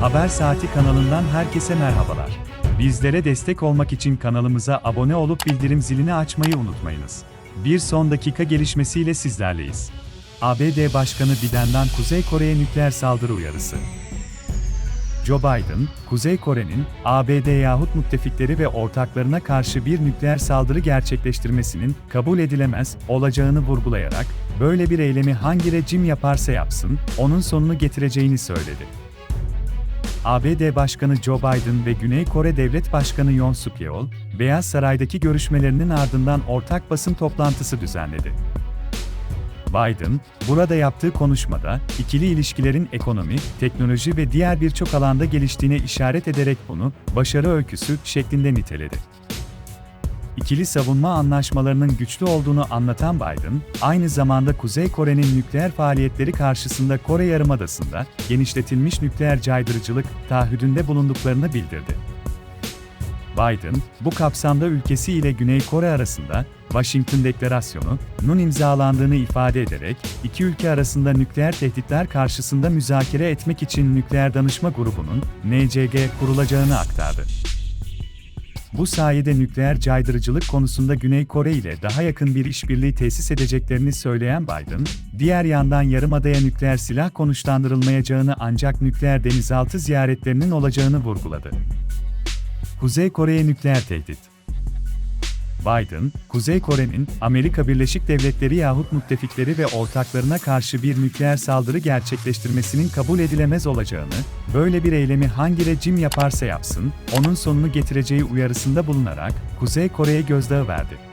Haber Saati kanalından herkese merhabalar. Bizlere destek olmak için kanalımıza abone olup bildirim zilini açmayı unutmayınız. Bir son dakika gelişmesiyle sizlerleyiz. ABD Başkanı Biden'dan Kuzey Kore'ye nükleer saldırı uyarısı. Joe Biden, Kuzey Kore'nin ABD yahut müttefikleri ve ortaklarına karşı bir nükleer saldırı gerçekleştirmesinin kabul edilemez olacağını vurgulayarak, böyle bir eylemi hangi rejim yaparsa yapsın, onun sonunu getireceğini söyledi. ABD Başkanı Joe Biden ve Güney Kore Devlet Başkanı Yoon Suk Yeol, Beyaz Saray'daki görüşmelerinin ardından ortak basın toplantısı düzenledi. Biden, burada yaptığı konuşmada, ikili ilişkilerin ekonomi, teknoloji ve diğer birçok alanda geliştiğine işaret ederek bunu, başarı öyküsü şeklinde niteledi. İkili savunma anlaşmalarının güçlü olduğunu anlatan Biden, aynı zamanda Kuzey Kore'nin nükleer faaliyetleri karşısında Kore Yarımadası'nda genişletilmiş nükleer caydırıcılık taahhüdünde bulunduklarını bildirdi. Biden, bu kapsamda ülkesi ile Güney Kore arasında Washington Deklarasyonu'nun imzalandığını ifade ederek, iki ülke arasında nükleer tehditler karşısında müzakere etmek için Nükleer Danışma Grubu'nun NCG kurulacağını aktardı. Bu sayede nükleer caydırıcılık konusunda Güney Kore ile daha yakın bir işbirliği tesis edeceklerini söyleyen Biden, diğer yandan Yarımada'ya nükleer silah konuşlandırılmayacağını ancak nükleer denizaltı ziyaretlerinin olacağını vurguladı. Kuzey Kore'ye nükleer tehdit Biden, Kuzey Kore'nin Amerika Birleşik Devletleri yahut müttefikleri ve ortaklarına karşı bir nükleer saldırı gerçekleştirmesinin kabul edilemez olacağını, böyle bir eylemi hangi rejim yaparsa yapsın, onun sonunu getireceği uyarısında bulunarak Kuzey Kore'ye gözdağı verdi.